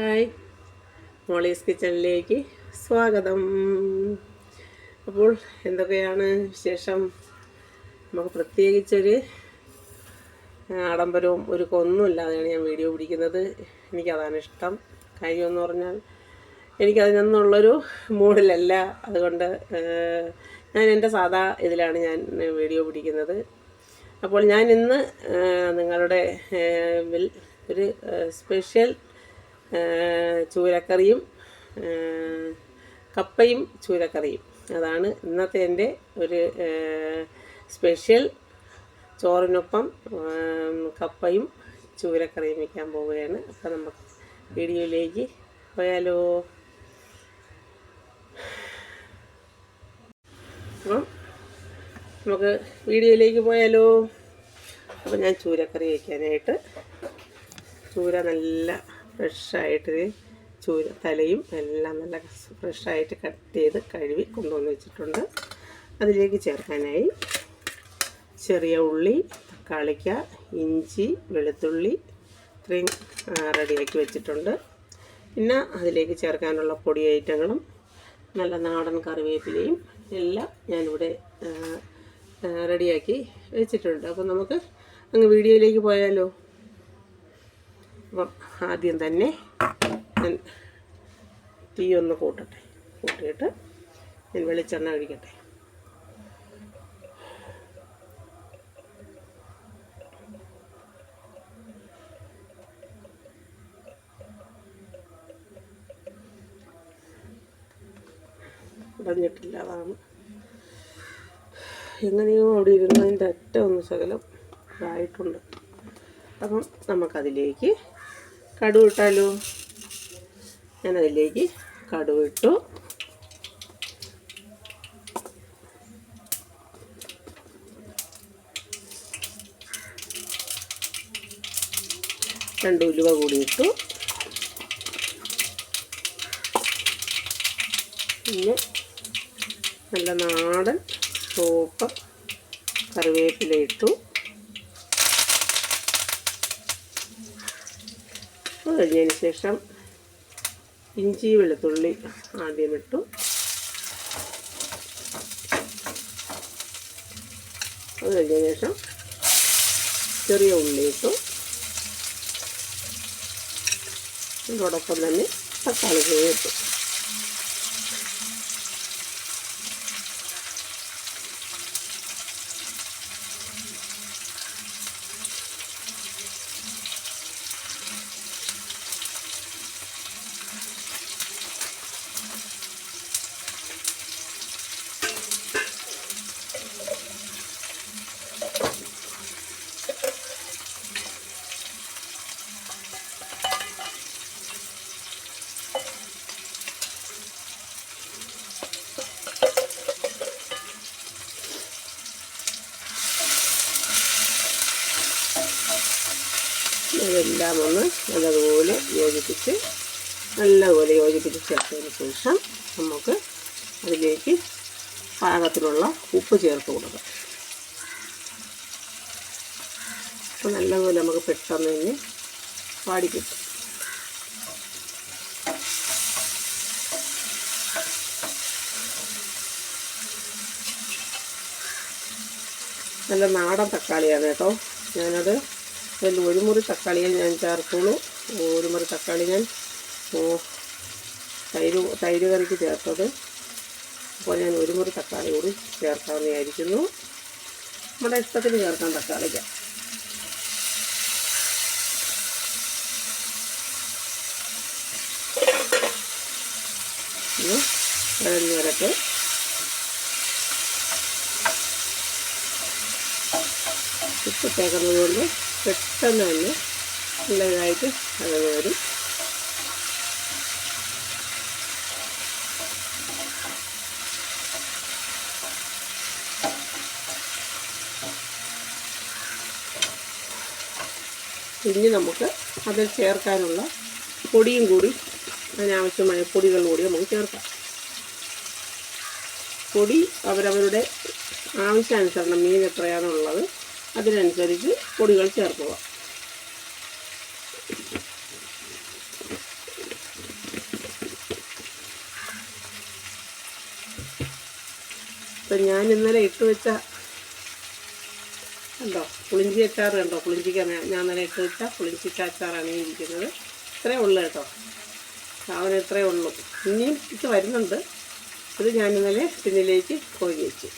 Hi. Molly's കിച്ചണിലേക്ക് സ്വാഗതം. അപ്പോൾ എന്തൊക്കെയാണ് വിശേഷം? നമുക്ക് പ്രത്യേകിച്ചൊരു ആഡംബരവും ഒരു കൊന്നുമില്ലാതെയാണ് ഞാൻ വീഡിയോ പിടിക്കുന്നത്. എനിക്കതാണ് ഇഷ്ടം കാര്യമെന്ന് പറഞ്ഞാൽ എനിക്കതിനൊന്നുള്ളൊരു മൂഡിലല്ല. അതുകൊണ്ട് ഞാൻ എന്റെ സാധാ ഇതിലാണ് ഞാൻ വീഡിയോ പിടിക്കുന്നത്. അപ്പോൾ ഞാൻ ഇന്ന് നിങ്ങളുടെ ഒരു സ്പെഷ്യൽ ചൂരക്കറിയും കപ്പയും ചൂരക്കറിയും. അതാണ് ഇന്നത്തെ എന്റെ ഒരു സ്പെഷ്യൽ ചോറിനൊപ്പം കപ്പയും ചൂരക്കറിയും വയ്ക്കാൻ പോവുകയാണ്. അപ്പം നമുക്ക് വീഡിയോയിലേക്ക് പോയാലോ? അപ്പം നമുക്ക് വീഡിയോയിലേക്ക് പോയാലോ? അപ്പം ഞാൻ ചൂരക്കറി വയ്ക്കാനായിട്ട് ചൂര നല്ല ഫ്രഷായിട്ട് ചൂര തലയും എല്ലാം നല്ല ഫ്രഷായിട്ട് കട്ട് ചെയ്ത് കഴുകി കൊണ്ടുവന്ന് വെച്ചിട്ടുണ്ട്. അതിലേക്ക് ചേർക്കാനായി ചെറിയ ഉള്ളി തക്കാളിക്ക ഇഞ്ചി വെളുത്തുള്ളി ഇത്രയും റെഡിയാക്കി വെച്ചിട്ടുണ്ട്. പിന്നെ അതിലേക്ക് ചേർക്കാനുള്ള പൊടി ഐറ്റങ്ങളും നല്ല നാടൻ കറിവേപ്പിലയും എല്ലാം ഞാനിവിടെ റെഡിയാക്കി വെച്ചിട്ടുണ്ട്. അപ്പോൾ നമുക്ക് അങ്ങ് വീഡിയോയിലേക്ക് പോയാലോ? അപ്പം ആദ്യം തന്നെ ഞാൻ തീ ഒന്ന് കൂട്ടട്ടെ. കൂട്ടിയിട്ട് ഞാൻ വെളിച്ചെണ്ണ ഒഴിക്കട്ടെ. ഉടഞ്ഞിട്ടില്ല അതാണ്. എങ്ങനെയോ അവിടെ ഇരുന്നതിന്റെ അറ്റ ഒന്ന് ശകലം ഇതായിട്ടുണ്ട്. അപ്പം നമുക്കതിലേക്ക് കടുവ് ഇട്ടാലോ? ഞാനതിലേക്ക് കടുവ് ഇട്ടു. രണ്ട് ഉലുവ കൂടി ഇട്ടു. പിന്നെ നല്ല നാടൻ സോപ്പ് കറിവേപ്പില ഇട്ടു. അത് കഴിഞ്ഞതിന് ശേഷം ഇഞ്ചി വെളുത്തുള്ളി ആദ്യം ഇട്ടു. അത് കഴിഞ്ഞതിന് ശേഷം ചെറിയ ഉള്ളി ഇട്ടു. ഇതോടൊപ്പം തന്നെ തക്കാളി കൂടി ഇട്ടു. ഇതെല്ലാം ഒന്ന് നല്ലതുപോലെ യോജിപ്പിച്ച് നല്ലതുപോലെ യോജിപ്പിച്ച് ചേർത്തതിന് ശേഷം നമുക്ക് അതിലേക്ക് പാകത്തിലുള്ള ഉപ്പ് ചേർത്ത് കൊടുക്കാം. അപ്പോൾ നല്ലതുപോലെ നമുക്ക് പെട്ടെന്ന് തന്നെ പാടി കിട്ടും. നല്ല നാടൻ തക്കാളിയാണ് കേട്ടോ. ഞാനത് അതിൽ ഒരു മുറി തക്കാളിയെ ഞാൻ ചേർത്തുള്ളൂ. ഒരു മുറി തക്കാളി ഞാൻ തൈര് തൈര് കറിക്ക് ചേർത്തത്. അപ്പോൾ ഞാൻ ഒരു മുറി തക്കാളി കൂടി ചേർക്കാമെന്ന് വിചാരിക്കുന്നു. നമ്മുടെ ഇഷ്ടത്തിന് ചേർക്കാം തക്കാളിക്ക്. ഇത് വഴഞ്ഞ് വരട്ടെ. ഉപ്പിട്ടേക്കുന്നത് കൊണ്ട് പെട്ടെന്ന് തന്നെ നല്ലതായിട്ട് അത് വരും ഇനി നമുക്ക് അതിൽ ചേർക്കാനുള്ള പൊടിയും കൂടി അതിനാവശ്യമായ പൊടികൾ കൂടി നമുക്ക് ചേർക്കാം. പൊടി അവരവരുടെ ആവശ്യാനുസരണം മീൻ എത്രയാണുള്ളത് അതിനനുസരിച്ച് പൊടികൾ ചേർക്കുക. ഇപ്പം ഞാൻ ഇന്നലെ ഇട്ട് വെച്ച കണ്ടോ? പുളിഞ്ചി അച്ചാർ കണ്ടോ? പുളിഞ്ചിക്ക ഞാൻ ഇന്നലെ ഇട്ട് വെച്ച പുളിഞ്ചിക്ക അച്ചാറാണ് ഈ ഇരിക്കുന്നത്. ഇത്രയേ ഉള്ളൂ കേട്ടോ. സാധനം ഇത്രയേ ഉള്ളൂ. ഇനിയും ഇത് വരുന്നുണ്ട്. ഇത് ഞാൻ ഇന്നലെ പിന്നിലേക്ക് പോയി വെച്ചു.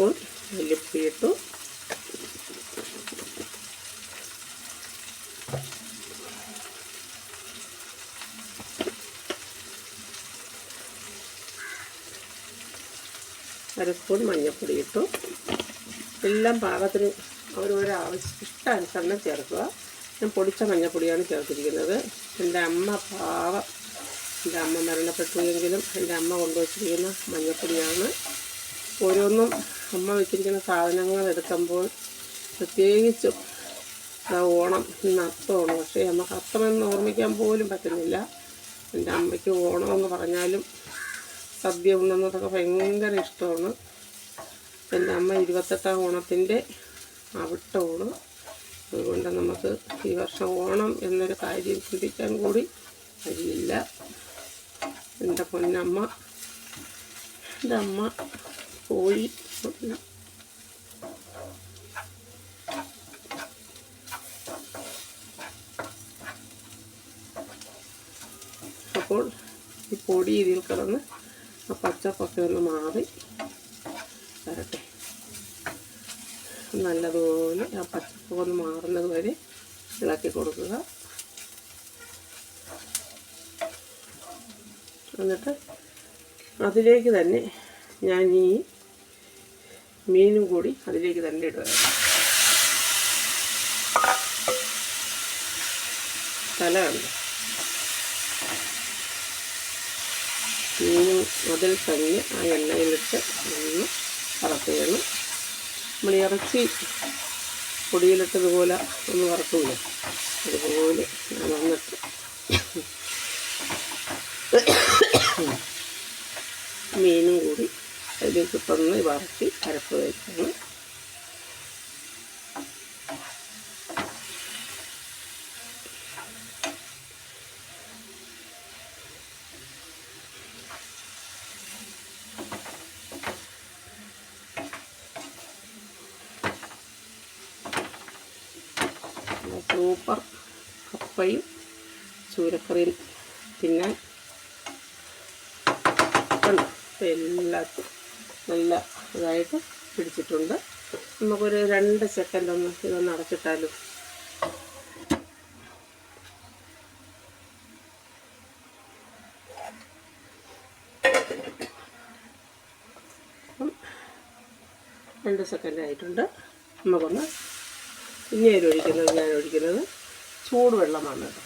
സ്പൂൺ മല്ലിപ്പൊടി ഇട്ടു. അര സ്പൂൺ മഞ്ഞൾപ്പൊടി ഇട്ടു. എല്ലാം പാകത്തിന് അവരവരെ ആവശ്യം ഇഷ്ടാനുസരണം ചേർക്കുക. ഞാൻ പൊടിച്ച മഞ്ഞൾപ്പൊടിയാണ് ചേർത്തിരിക്കുന്നത്. എന്റെ അമ്മ പാവം. എന്റെ അമ്മ മരണപ്പെട്ടു എങ്കിലും എന്റെ അമ്മ കൊണ്ടുവച്ചിരിക്കുന്ന മഞ്ഞൾപ്പൊടിയാണ്. ഓരോന്നും അമ്മ വെച്ചിരിക്കുന്ന സാധനങ്ങൾ എടുക്കുമ്പോൾ പ്രത്യേകിച്ചും ഓണം ഇന്ന് അത്തമാണ് പക്ഷേ നമുക്ക് അത്തമെന്ന് ഓർമ്മിക്കാൻ പോലും പറ്റുന്നില്ല. എന്റെ അമ്മയ്ക്ക് ഓണം എന്ന് പറഞ്ഞാലും സദ്യ ഉണ്ടെന്നതൊക്കെ ഭയങ്കര ഇഷ്ടമാണ്. എന്റെ അമ്മ ഇരുപത്തെട്ടാം ഓണത്തിന്റെ അവിട്ടമാണ് അതുകൊണ്ട് നമുക്ക് ഈ വർഷം ഓണം എന്നൊരു കാര്യം ചിന്തിക്കാൻ കൂടി കഴിയില്ല. എന്റെ പൊന്നമ്മ എന്റെ അമ്മ പോയി അപ്പോൾ ഈ പൊടി ഇതിൽ കിടന്ന് ആ പച്ചപ്പൊക്കെ ഒന്ന് മാറി വരട്ടെ. നല്ലതുപോലെ ആ പച്ചപ്പൊക്കെ ഒന്ന് മാറുന്നത് വരെ ഇളക്കി കൊടുക്കുക. എന്നിട്ട് അതിലേക്ക് തന്നെ ഞാൻ ഈ മീനും കൂടി അതിലേക്ക് തന്നെ ഇടുക. തല മീനും മുതൽ തന്നെ ആ എണ്ണയിലിട്ട് ഒന്ന് വറക്കുകയാണ് നമ്മൾ ഇറച്ചി പൊടിയിലിട്ടതുപോലെ ഒന്ന് വറുക്കൂല അതുപോലെ വന്നിട്ട് മീനും കൂടി അതിലേക്ക് ഒന്ന് വറുത്തി അരപ്പ് വയ്ക്കുന്നു സൂപ്പർ കപ്പയും ചൂരക്കറിയും ഇപ്പം എല്ലാത്തും നല്ല ഇതായിട്ട് പിടിച്ചിട്ടുണ്ട്. നമുക്കൊരു രണ്ട് സെക്കൻഡ് ഒന്ന് ഇതൊന്ന് അടച്ചിട്ടാലും. രണ്ട് സെക്കൻഡ് ആയിട്ടുണ്ട്. നമുക്കൊന്ന് ഇനി ഒഴിക്കുന്നത് ഞാൻ ഒഴിക്കുന്നത് ചൂടുവെള്ളമാണ്. കേട്ടോ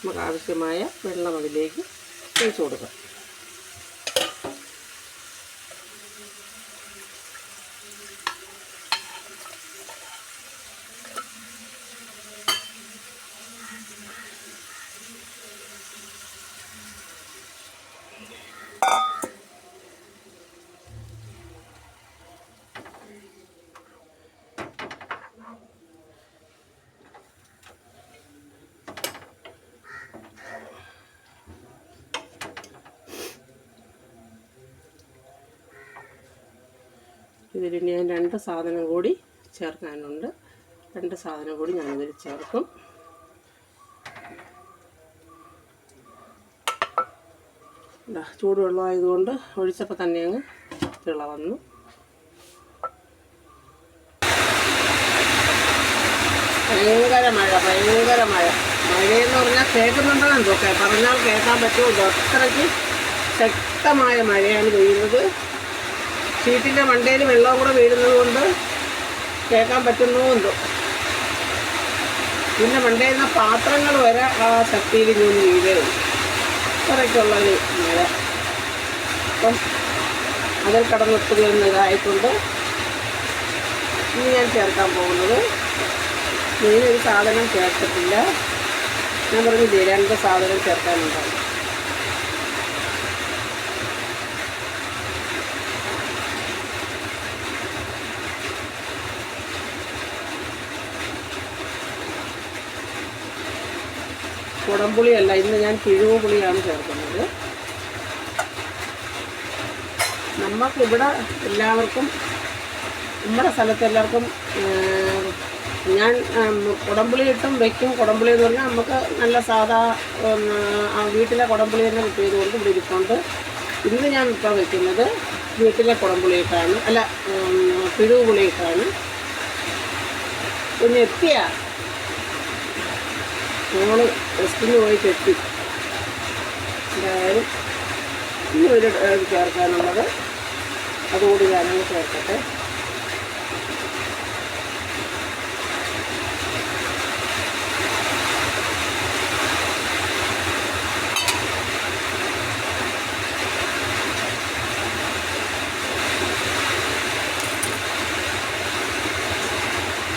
നമുക്ക് ആവശ്യമായ വെള്ളം അതിലേക്ക് ഒഴിച്ചു കൊടുക്കാം. ഇതിൽ ഞാൻ രണ്ട് സാധനം കൂടി ചേർക്കാനുണ്ട്. രണ്ട് സാധനം കൂടി ഞാനിതിൽ ചേർക്കും. ചൂടുവെള്ളമായതുകൊണ്ട് ഒഴിച്ചപ്പോൾ തന്നെ അങ്ങ് തിള വന്നു. ഭയങ്കര മഴ ഭയങ്കര മഴ. മഴയെന്ന് പറഞ്ഞാൽ കേൾക്കുന്നുണ്ടോ എന്തോ കേ- പറഞ്ഞാൽ കേൾക്കാൻ പറ്റുമല്ലോ അത്രയ്ക്ക് ശക്തമായ മഴയാണ് പെയ്യുന്നത്. ഷീറ്റിന്റെ മണ്ടയിൽ വെള്ളം കൂടെ വീഴുന്നത് കൊണ്ട് കേൾക്കാൻ പറ്റുന്നോ പിന്നെ മണ്ടയിൽ നിന്ന് പാത്രങ്ങൾ വരെ ആ ശക്തിയിൽ നിന്ന് വീഴുകയുള്ളൂ അത്രയ്ക്കുള്ളൊരു മഴ. അപ്പം അതിൽ കടന്നൊത്തിരി ഒന്ന് ഇതായിട്ടുണ്ട് ഇനി ഞാൻ ചേർക്കാൻ പോകുന്നത് മെയിനൊരു സാധനം ചേർത്തിട്ടില്ല. ഞാൻ പറഞ്ഞില്ലേ രണ്ട് സാധനം ചേർക്കാനുണ്ടാവും കുടംപുളിയല്ല ഇന്ന് ഞാൻ കിഴിവ് പുളിയാണ് ചേർക്കുന്നത്. നമുക്കിവിടെ എല്ലാവർക്കും നമ്മുടെ സ്ഥലത്ത് എല്ലാവർക്കും ഞാൻ കുടംപുളി ഇട്ടും വെക്കും. കുടംപുളി എന്ന് പറഞ്ഞാൽ നമുക്ക് നല്ല സാധാ വീട്ടിലെ കുടംപുളി തന്നെ കിട്ടിയത് കൊണ്ട് ഇവിടെ ഇരിപ്പുണ്ട്. ഇന്ന് ഞാൻ ഇപ്പോൾ വെക്കുന്നത് വീട്ടിലെ കുടംപുളി ഇട്ടാണ് അല്ല ഉം, പിഴുവ് പുളി ഇട്ടാണ് പിന്നെ എത്തിയ മോൾ ടെസ്റ്റിന് പോയി തെറ്റി. എന്തായാലും ഈ ഒരു ചേർക്കാനുള്ളത്. അതുകൂടി ഞാനങ്ങ് ചേർക്കട്ടെ.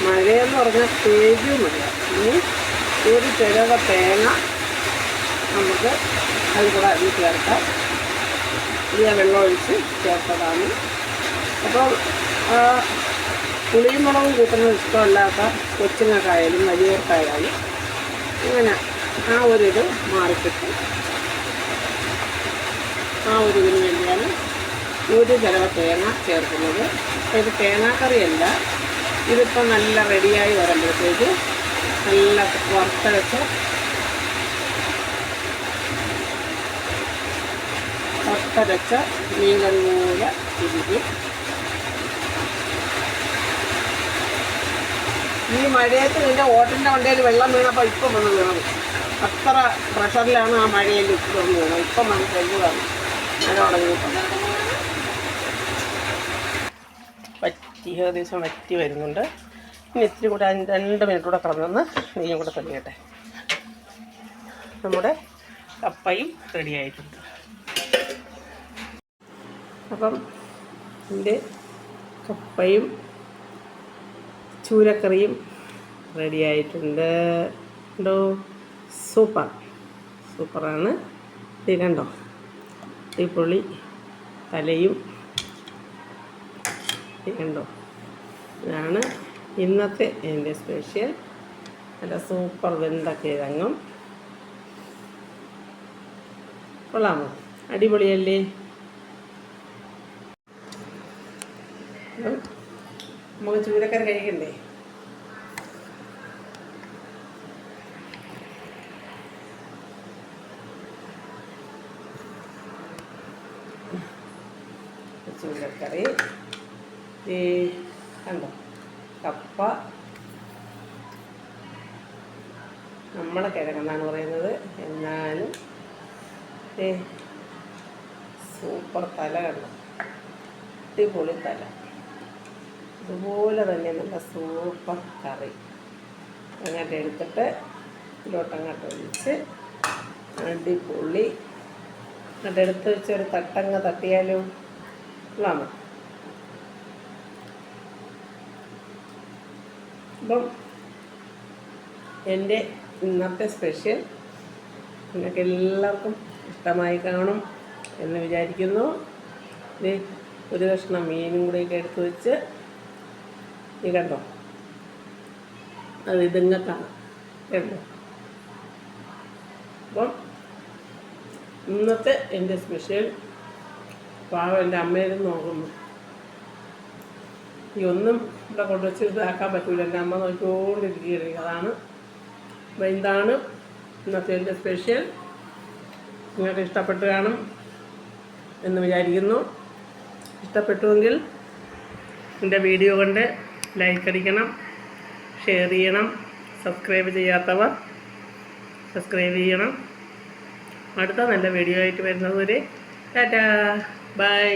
മഴയെന്ന് പറഞ്ഞാൽ പേജ് മഴ ഇനി ഒരു ചെറുക തേങ്ങ നമുക്ക് അതിൽ കൂടെ അതിൽ ചേർക്കാം. ഇത് ഞാൻ വെള്ളം ഒഴിച്ച് ചേർത്തതാണ്. അപ്പോൾ പുളിയും മുളകും കൂട്ടുന്നത് ഇഷ്ടമല്ലാത്ത കൊച്ചുങ്ങൾക്കായാലും വലിയവർക്കായാലും ഇങ്ങനെ ആ ഒരു ഇത് മാറിക്കിട്ടും. ആ ഒരു ഇതിന് വേണ്ടിയാണ് ഒരു ചിലവ തേങ്ങ ചേർക്കുന്നത്. ഇത് തേങ്ങാക്കറിയല്ല. ഇതിപ്പോൾ നല്ല റെഡിയായി വരുമ്പോഴത്തേക്ക് നല്ല വറുത്തരച്ച് വറുത്തരച്ച മീൻകറി തിരികെ. ഈ മഴയത്ത് നിന്റെ ഓട്ടിന്റെ വണ്ടിയിൽ വെള്ളം വീണപ്പോൾ ഇപ്പം വന്ന് വീണത് അത്ര പ്രഷറിലാണ് ആ മഴയിൽ ഇപ്പം വീണത്. ഇപ്പം വന്ന് കഴിഞ്ഞതാണ് മഴ തുടങ്ങിയപ്പം പറ്റിയ ദിവസം വറ്റി വരുന്നുണ്ട്. ഇനി ഇത്തിരി കൂടെ രണ്ട് മിനിറ്റ് കൂടെ കിടന്നൊന്ന് നെയ്യും കൂടെ തെളിയട്ടെ. നമ്മുടെ കപ്പയും റെഡി ആയിട്ടുണ്ട്. അപ്പം എന്റെ കപ്പയും ചൂരക്കറിയും റെഡി ആയിട്ടുണ്ട്. ഉണ്ടോ സൂപ്പർ സൂപ്പറാണ് ഇത് കണ്ടോ? തലയും. തിരണ്ടോ കണ്ടോ? ഇതാണ് ഇന്നത്തെ എന്റെ സ്പെഷ്യൽ നല്ല സൂപ്പർ വെന്ത കിഴങ്ങും കൊള്ളാമോ? അടിപൊളിയല്ലേ. നമുക്ക് ചൂരക്കറി കഴിക്കണ്ടേ? ചൂരക്കറി. കണ്ടോ? കപ്പ നമ്മളെ കിഴങ്ങെന്നാണ് പറയുന്നത്. എന്നാലും സൂപ്പർ തല കണ്ടു? അടിപൊളി തല. ഇതുപോലെ തന്നെ നല്ല സൂപ്പർ കറി. അങ്ങോട്ട് എടുത്തിട്ട് ഇതിലോട്ടങ്ങോട്ട് ഒഴിച്ച് അടിപൊളി. അങ്ങോട്ട് എടുത്ത് വെച്ചൊരു തട്ടങ്ങ തട്ടിയാലും കൊള്ളാമോ? അപ്പം എന്റെ ഇന്നത്തെ സ്പെഷ്യൽ നിങ്ങൾക്ക് എല്ലാവർക്കും ഇഷ്ടമായി കാണും എന്ന് വിചാരിക്കുന്നു. ഒരു കഷ്ണം മീനും കൂടെയൊക്കെ എടുത്തു വെച്ച് നീ കണ്ടോ? അത് ഇതുങ്ങൾക്കാണ് കേട്ടോ അപ്പം ഇന്നത്തെ എന്റെ സ്പെഷ്യൽ പാവം എന്റെ അമ്മയിലും നോക്കുന്നു. ഈ ഒന്നും ഇവിടെ കൊണ്ടുവച്ച് ഇതാക്കാൻ പറ്റൂല. എന്റെ അമ്മ നോക്കിക്കൊണ്ടിരിക്കുകയാണ് അതാണ് അപ്പം ഇതാണ് ഇന്നത്തെ എന്റെ സ്പെഷ്യൽ. നിങ്ങൾക്ക് ഇഷ്ടപ്പെട്ട് കാണും എന്ന് വിചാരിക്കുന്നു. ഇഷ്ടപ്പെട്ടുവെങ്കിൽ എന്റെ വീഡിയോ കണ്ട് ലൈക്ക് അടിക്കണം ഷെയർ ചെയ്യണം സബ്സ്ക്രൈബ് ചെയ്യാത്തവർ സബ്സ്ക്രൈബ് ചെയ്യണം. അടുത്ത നല്ല വീഡിയോ ആയിട്ട് വരുന്നത് വരെ. ടാറ്റാ. ബൈ